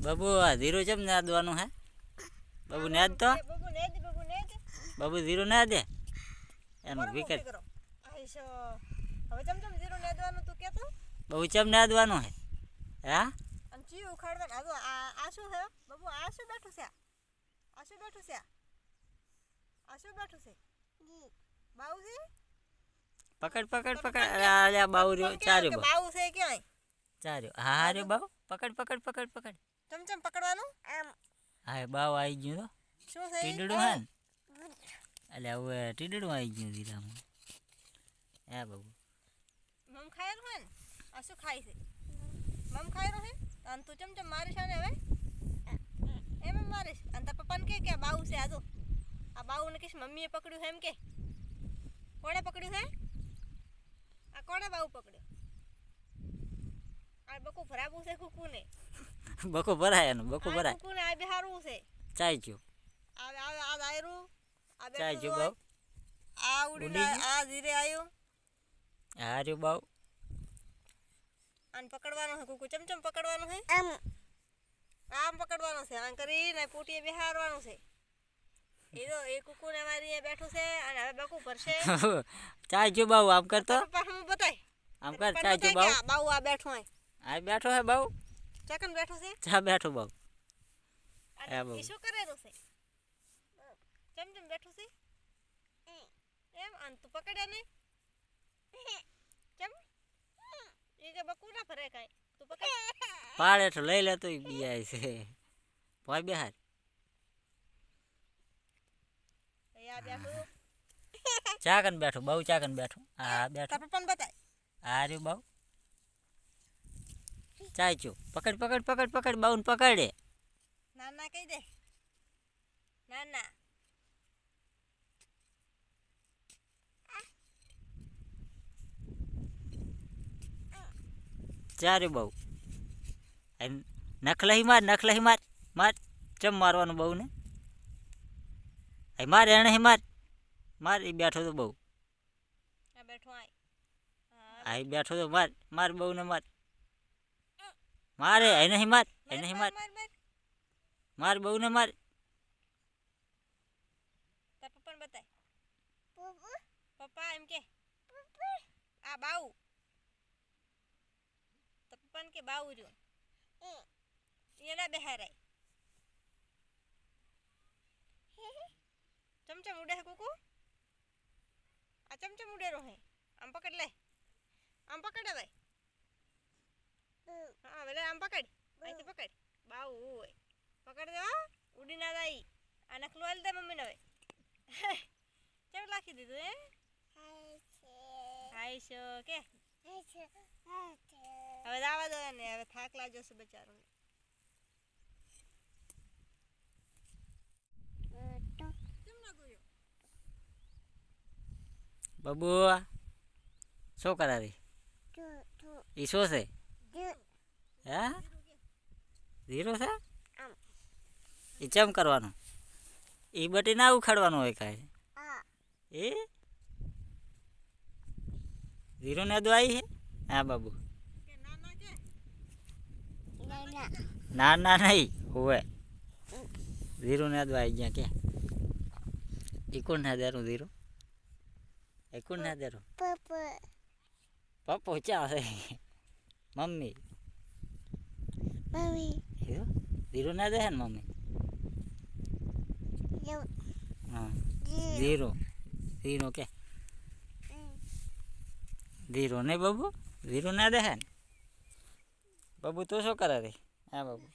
બાબુ આ ધીરો ચમ નાદવાનું હે બાબુ નાદ તો બબુ ને દે બબુ ને દે બાબુ ધીરો ના દે એનું વિકેટ કરો આઈશ હવે ચમચમ જીરો ને દેવાનું તું કેતો બાબુ ચમ નાદવાનું હે હા અને ચી ઉખાડવાનું આ જો આ આ શું છે બબુ આ શું બેઠું છે આ શું બેઠું છે આ શું બેઠું છે બાઉ છે પકડ પકડ પકડ અરે આ લે બાબુ રહ્યો ચાર્યો બાબુ બાઉ છે ક્યાંય ચાર્યો હા હા રહ્યો બાબુ પકડ પકડ પકડ પકડ ચમચમ પકડવાનું? આમ. હા એ બાવ આવી ગયું તો શું છે ટીડડું હે એટલે હવે ટીડડું આવી ગયું ધીરામાં. હે બાબુ. મમ ખાય રહ્યો હે ને? આ શું ખાય છે? મમ ખાય રહ્યો હે? અને તું ચમચમ મારીશ આને હવે? એમ એમ મારીશ. અને તાર પપ્પાને કે કે આ બાઉ છે આજો આ બાઉને કહીશ મમ્મીએ પકડ્યું છે એમ કે. કોણે પકડ્યું છે? આ કોણે બાઉ પકડ્યું? બકુ ભરાવું છે કુકુને. બકો ભરાય એનું બકો ભરાય. કુકુને આ બિહારવું છે. ચાય ગયો આ આ આ દાયરું આ બેઠું ગયો. બાવ. આ ઉડીને ઉડી આ ધીરે આવ્યું આ રહ્યો બાવ. આને પકડવાનો છે કુકુ ચમચમ પકડવાનું છે? આમ. પકડવાનો છે આમ કરીને પૂટીએ બિહારવાનું છે. એ તો એ કુકુને મારી બેઠું છે અને હવે બકુ ભરશે. ચાઈ જો બાવ આમ કરતો? પાછું બતાય? આમ કર ચાઈ બતાય બાવ. આ બાઉ આ બેઠું હોય. આ બેઠો હે બહુ? ચકન બેઠો છે? ચા બેઠો બહુ. એ હા, બાઉ. એ શું કરેલું છે? ચમ બેઠું છે? એમ અને તું પકડ્યા નહીં કેમ? એ કે બકુ ના ભરે કાંઈ? તું પકડ. પાડે તો લઈ લે તો બીઆય છે. ભાઈ બેહાર ચાકન બેઠો બહુ ચાકન બેઠો. હા બેઠો. પણ પપ્પાને બતાય. હા રે બાવ ચાય ચો પકડ પકડ પકડ પકડ બાઉન પકડે. ના ના કહી દે. ના ના ચારે બહુ નખલહી માર નખલહી માર માર. ચમ મારવાનું બહુ ને એ માર એને માર. માર એ બેઠો તો બહુ બેઠો આય. બેઠો તો માર માર બહુ ને માર. મારે એ નહીં માર એ નહીં માર માર. માર માર. બહુ ને માર. તાર પપ્પાને બતાય. પપ્પા? એમ કે. આ બાઉ. તાર પપ્પાને કે બાઉ રહ્યું. એના બેહારાય. ચમચમ ઉડે હે કુકુ? આ ચમચમ ઉડેરો હે. આમ પકડ લે. આમ પકડ હવે. હા વેલે આમ પકડ અહીંથી પકડ. બાવ હોય પકડ દે ઉડી ના જાય આ નખલું આલી દે મમ્મીને હવે. કેમ લાખી દીધું હે? હાય છો. કે? હવે દાવા દો ને હવે થાક લાગ્યો છે બચારોને. કેમ બબુ શું કરાવી? એ શું છે? હે ઝીરો છે? એ ચમ કરવાનું? એ બટી ના ઉખાડવાનું હોય કાંઈ? એ? ઝીરો ને દો આવી હે હા બાબુ. કે ના ના કે ના ના નહીં હોવે. ઝીરો ને દો આવી ગયા કે? એ કોણ ના દેરું ઝીરો? એ કોણ ના દેરું પપ્પો. ચા છે મમ્મી ઝીરો ના હે ને મમ્મી હા ઝીરો ઝીરો કે ઝીરો નહીં બાબુ ઝીરો ના દે ને બાબુ તો શું કરે રે હા બાબુ